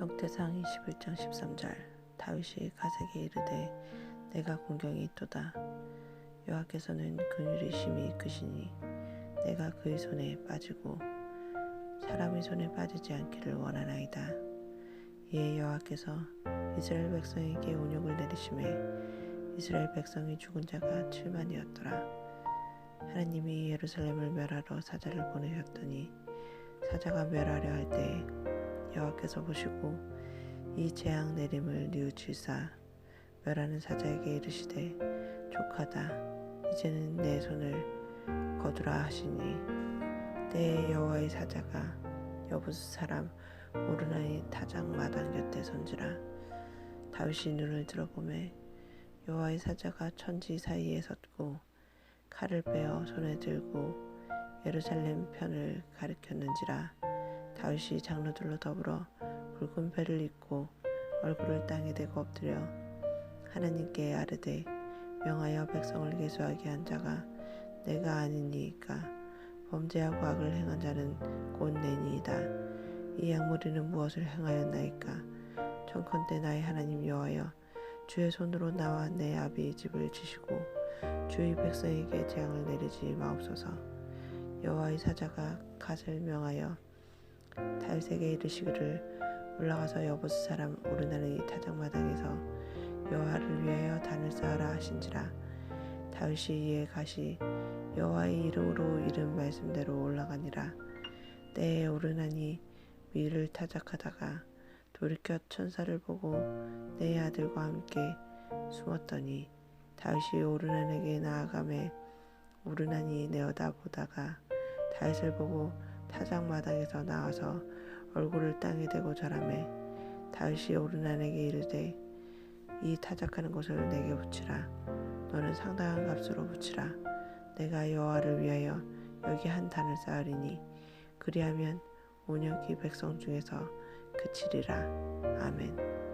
역대상 21장 13절 다윗이 가세게 이르되 내가 공경이 있도다. 여호와께서는 긍휼이 심히 크시니 내가 그의 손에 빠지고 사람의 손에 빠지지 않기를 원하나이다. 이에 여호와께서 이스라엘 백성에게 온욕을 내리심에 이스라엘 백성이 죽은 자가 7만이었더라. 하나님이 예루살렘을 멸하러 사자를 보내셨더니 사자가 멸하려 할 때에 여호와께서 보시고 이 재앙 내림을 뉘우치사 멸하는 사자에게 이르시되 족하다 이제는 내 손을 거두라 하시니 때에 여호와의 사자가 여부스 사람 오르나이 타작 마당 곁에 선지라. 다윗이 눈을 들어보매 여호와의 사자가 천지 사이에 섰고 칼을 빼어 손에 들고 예루살렘 편을 가리켰는지라 다윗이 장로들로 더불어 붉은 배를 입고 얼굴을 땅에 대고 엎드려 하나님께 아르되 명하여 백성을 계수하게 한 자가 내가 아니니까 범죄하고 악을 행한 자는 곧 내니이다. 이 약물이는 무엇을 행하였나이까 청컨대 나의 하나님 여호와여 주의 손으로 나와 내 아비의 집을 치시고 주의 백성에게 재앙을 내리지 마옵소서 여호와의 사자가 갓을 명하여 다윗에게 이르시기를 올라가서 여보스 사람 오르나는 타작마당에서 여호와를 위하여 단을 쌓으라 하신지라. 다윗이 이에 가시 여호와의 이름으로 이름 말씀대로 올라가니라. 때에 오르나니 위를 타작하다가 돌이켜 천사를 보고 내 아들과 함께 숨었더니 다윗이 오르난에게 나아가매 오르난이 내어다 보다가 다윗을 보고 타작 마당에서 나와서 얼굴을 땅에 대고 절하매 다윗이 오르난에게 이르되 이 타작하는 곳을 내게 붙이라. 너는 상당한 값으로 붙이라. 내가 여호와를 위하여 여기 한 단을 쌓으리니 그리하면 온역이 백성 중에서 그치리라. 아멘